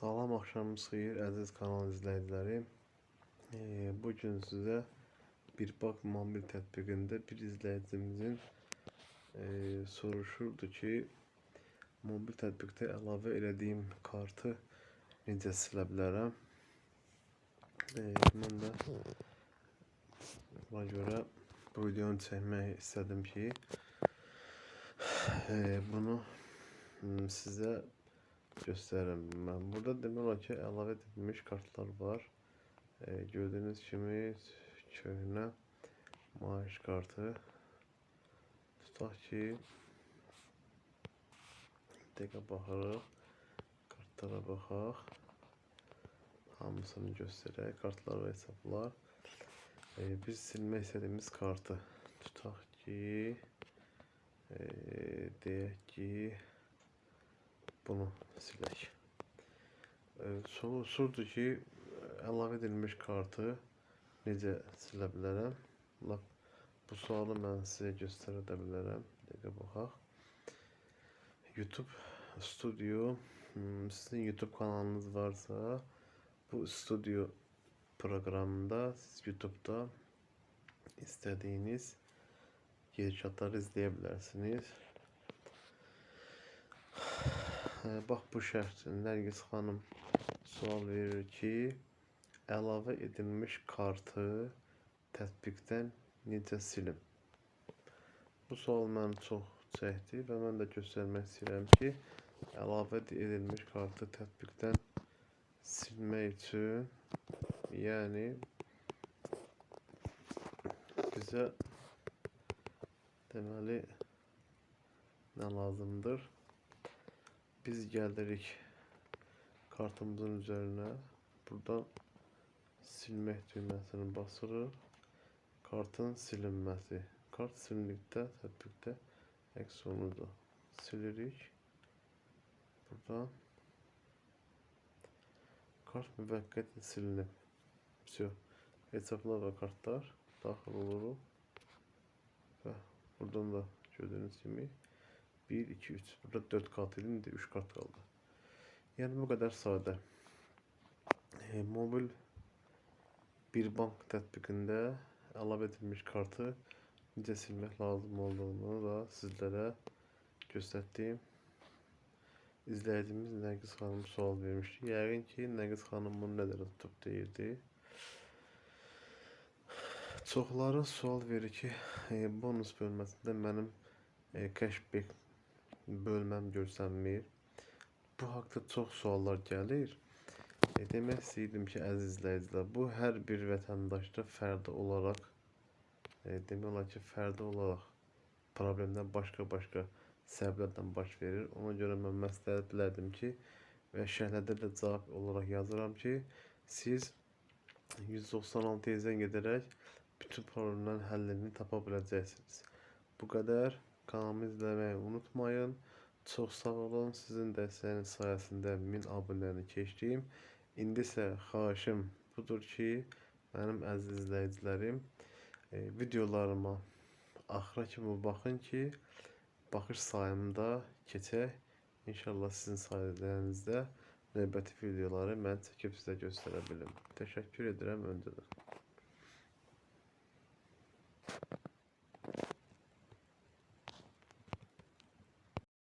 Salam axşamınız xeyir əziz kanal izləyiciləri. Ee, bu gün sizə bir bak mobil tətbiqində bir izləyicimizin e, soruşurdu ki, mobil tətbiqdə əlavə elədiyim kartı necə silə bilərəm? E, mən də buna görə bu videonu çəkmək istədim ki, e, bunu m, sizə gösteririm ben. Burada demək ki, əlavə edilmiş kartlar var. E, gördüyünüz kimi köhnə maaş kartı. Tutaq ki, dəqiqə baxırıq. Kartlara baxaq. Hamısını göstərək. Kartlar və hesablar. E, biz silmək istədiyimiz kartı tutaq ki, e, deyək ki, bunu silək. E, soruşurdu ki, əlavə edilmiş kartı necə silə bilərəm? Bu sualı mən sizə göstərə də bilərəm. Dəqiqə baxaq. YouTube Studio hmm, sizin YouTube kanalınız varsa bu Studio programında siz YouTube'da istediğiniz gidişatları izleyebilirsiniz. Bax bu şərt Nərgiz xanım sual verir ki, əlavə edilmiş kartı tətbiqdən necə silim? Bu sual məni çox çəkdi və mən də göstərmək istəyirəm ki, əlavə edilmiş kartı tətbiqdən silmək üçün yəni bizə deməli nə lazımdır? Biz gelirik kartımızın üzerine. Buradan silmek düğmesini basırıq. Kartın silinməsi. Kart silindikdə tətbiqdə əks olunur. Silirik. Buradan kart müvəqqəti silinib. Все. Hesablar və kartlar daxil oluruq. Və buradan da gördüyünüz kimi 1, 2, 3. Burada 4 kart. İndi 3 kart kaldı. Yani bu kadar sade. E, mobil bir bank tətbiqində əlavə edilmiş kartı necə silmək lazım olduğunu da sizlərə göstərdim. İzləyicimiz Nərgiz xanım sual vermişdi. Yəqin ki, Nərgiz xanım bunu nəzərdə tutub deyirdi. Çoxları sual verir ki, e, bonus bölməsində mənim e, cashback bölməm görsənmir. Bu haqda çox suallar gəlir. E, demək istəyirdim ki, əziz izləyicilər, bu hər bir vətəndaşda fərdi olaraq e, demək olar ki, fərdi olaraq problemdən başqa-başqa səbəblərdən baş verir. Ona görə mən məsləhət bilərdim ki, və şərhlərdə də cavab olaraq yazıram ki, siz 196 zəng edərək bütün problemlərin həllini tapa biləcəksiniz. Bu qədər. Kanalımı izləməyi unutmayın. Çox sağ olun. Sizin dəstəyiniz sayəsində 1000 abunəni keçdim. İndi isə xahişim budur ki, mənim əziz izləyicilərim, e, videolarıma axıra kimi baxın ki, baxış sayımda keçək. İnşallah sizin sayənizdə növbəti videoları mən çəkib sizə göstərə bilim. Təşəkkür edirəm öncədən.